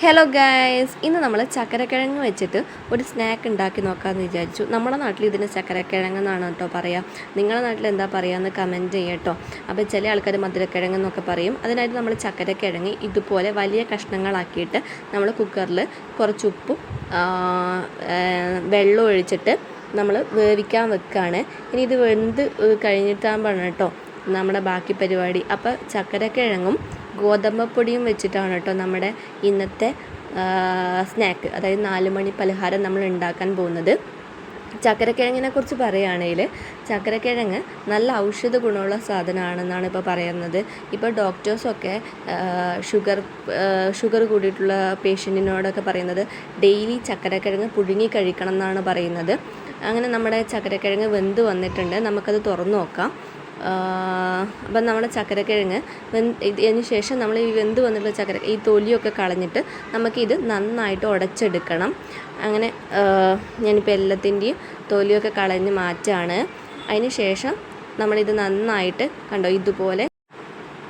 Hello guys ഇന്ന് നമ്മൾ ചക്കരക്കിഴങ്ങ് വെച്ചിട്ട് ഒരു സ്നാക്ക് ഉണ്ടാക്കി നോക്കാമെന്ന് വിചാരിച്ചു. നമ്മുടെ നാട്ടിൽ ഇതിന് ചക്കരക്കിഴങ്ങ് എന്നാണ് കേട്ടോ പറയുക നിങ്ങളുടെ നാട്ടിൽ എന്താ പറയുകയെന്ന് കമന്റ് ചെയ്യട്ടോ അപ്പോൾ ചില ആൾക്കാർ മധുരക്കിഴങ്ങ് എന്നൊക്കെ പറയും. അതിനായിട്ട് നമ്മൾ ചക്കരക്കിഴങ്ങ് ഇതുപോലെ വലിയ കഷ്ണങ്ങളാക്കിയിട്ട് നമ്മൾ കുക്കറിൽ കുറച്ച് ഉപ്പും വെള്ളം ഒഴിച്ചിട്ട് നമ്മൾ വേവിക്കാൻ വെക്കുകയാണ് ഇനി ഇത് വെന്ത് കഴിഞ്ഞിട്ടാകുമ്പോഴാണ് കേട്ടോ നമ്മുടെ ബാക്കി പരിപാടി. അപ്പോൾ ചക്കരക്കിഴങ്ങും ഗോതമ്പപ്പൊടിയും വെച്ചിട്ടാണ് കേട്ടോ നമ്മുടെ ഇന്നത്തെ സ്നാക്ക് അതായത് നാല് മണി പലഹാരം നമ്മൾ ഉണ്ടാക്കാൻ പോകുന്നത്. ചക്കരക്കിഴങ്ങിനെ കുറിച്ച് പറയുകയാണെങ്കിൽ ചക്കരക്കിഴങ്ങ് നല്ല ഔഷധ ഗുണമുള്ള സാധനമാണെന്നാണ് ഇപ്പോൾ പറയുന്നത്. ഇപ്പോൾ ഡോക്ടേഴ്സൊക്കെ ഷുഗർ ഷുഗർ കൂടിയിട്ടുള്ള പേഷ്യന്റിനോടൊക്കെ പറയുന്നത് ഡെയിലി ചക്കരക്കിഴങ്ങ് പുഴുങ്ങി കഴിക്കണം എന്നാണ് പറയുന്നത്. അങ്ങനെ നമ്മുടെ ചക്കരക്കിഴങ്ങ് വെന്ത് വന്നിട്ടുണ്ട്. നമുക്കത് തുറന്നു നോക്കാം. അപ്പം നമ്മുടെ ചക്കരക്കിഴങ്ങ് ഇതിന് ശേഷം നമ്മൾ ഈ വെന്ത് വന്നിട്ടുള്ള ചക്കര ഈ തൊലിയൊക്കെ കളഞ്ഞിട്ട് നമുക്കിത് നന്നായിട്ട് ഉടച്ചെടുക്കണം. അങ്ങനെ ഞാനിപ്പോൾ എല്ലാത്തിന്റെയും തൊലിയൊക്കെ കളഞ്ഞ് മാറ്റാണ്. അതിന് ശേഷം നമ്മളിത് നന്നായിട്ട് കണ്ടോ ഇതുപോലെ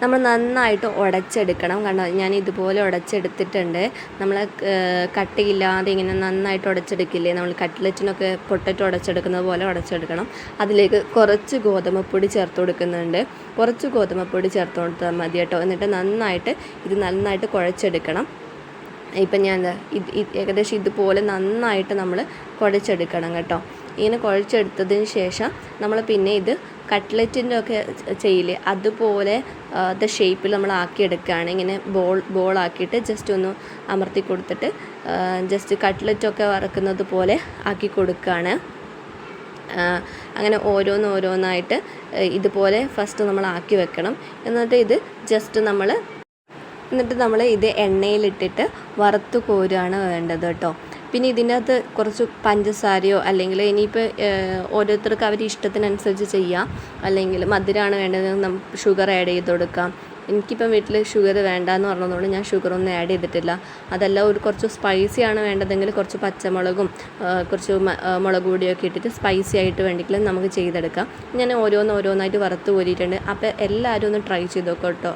നമ്മൾ നന്നായിട്ട് ഉടച്ചെടുക്കണം. കണ്ടോ? ഞാൻ ഇതുപോലെ ഉടച്ചെടുത്തിട്ടുണ്ട്. നമ്മൾ കട്ടിയില്ലാതെ ഇങ്ങനെ നന്നായിട്ട് ഉടച്ചെടുക്കില്ലേ? നമ്മൾ കട്ട്ലറ്റിനൊക്കെ പൊട്ടറ്റോ ഉടച്ചെടുക്കുന്നത് പോലെ ഉടച്ചെടുക്കണം. അതിലേക്ക് കുറച്ച് ഗോതമ്പപ്പൊടി ചേർത്ത് കൊടുക്കുന്നുണ്ട്. കുറച്ച് ഗോതമ്പപ്പൊടി ചേർത്ത് കൊടുത്താൽ മതി കേട്ടോ. എന്നിട്ട് നന്നായിട്ട് ഇത് നന്നായിട്ട് കുഴച്ചെടുക്കണം. ഇപ്പം ഞാൻ ഇത് ഏകദേശം ഇതുപോലെ നന്നായിട്ട് നമ്മൾ കുഴച്ചെടുക്കണം കേട്ടോ. ഇങ്ങനെ കുഴച്ചെടുത്തതിന് ശേഷം നമ്മൾ പിന്നെ ഇത് കട്ട്ലറ്റിന്റെ ഒക്കെ ചെയ്യില്ലേ? അതുപോലെ ദ ഷേപ്പിൽ നമ്മൾ ആക്കിയെടുക്കുകയാണ്. ഇങ്ങനെ ബോൾ ബോളാക്കിയിട്ട് ജസ്റ്റ് ഒന്ന് അമർത്തി കൊടുത്തിട്ട് ജസ്റ്റ് കട്ട്ലറ്റൊക്കെ വറക്കുന്നത് പോലെ ആക്കി കൊടുക്കുകയാണ്. അങ്ങനെ ഓരോന്നോരോന്നായിട്ട് ഇതുപോലെ ഫസ്റ്റ് നമ്മൾ ആക്കി വെക്കണം. എന്നിട്ട് ഇത് ജസ്റ്റ് നമ്മൾ എന്നിട്ട് നമ്മൾ ഇത് എണ്ണയിലിട്ടിട്ട് വറുത്ത് കോരുകയാണ് വേണ്ടത് കേട്ടോ. പിന്നെ ഇതിനകത്ത് കുറച്ച് പഞ്ചസാരയോ അല്ലെങ്കിൽ ഇനിയിപ്പോൾ ഓരോരുത്തർക്ക് അവർ ഇഷ്ടത്തിനനുസരിച്ച് ചെയ്യാം. അല്ലെങ്കിൽ മധുരമാണ് വേണ്ടത് നമുക്ക് ഷുഗർ ആഡ് ചെയ്ത് കൊടുക്കാം. എനിക്കിപ്പം വീട്ടിൽ ഷുഗർ വേണ്ട എന്ന് പറഞ്ഞതുകൊണ്ട് ഞാൻ ഷുഗറൊന്നും ആഡ് ചെയ്തിട്ടില്ല. അതല്ല ഒരു കുറച്ച് സ്പൈസി ആണ് വേണ്ടതെങ്കിൽ കുറച്ച് പച്ചമുളകും കുറച്ച് മുളക് പൊടിയൊക്കെ ഇട്ടിട്ട് സ്പൈസി ആയിട്ട് വേണ്ടിയിട്ട് നമുക്ക് ചെയ്തെടുക്കാം. ഞാൻ ഓരോന്ന് ഓരോന്നായിട്ട് വറുത്ത് കോരിയിട്ടുണ്ട് അപ്പോൾ എല്ലാവരും ഒന്ന് ട്രൈ ചെയ്ത് നോക്കാം കേട്ടോ.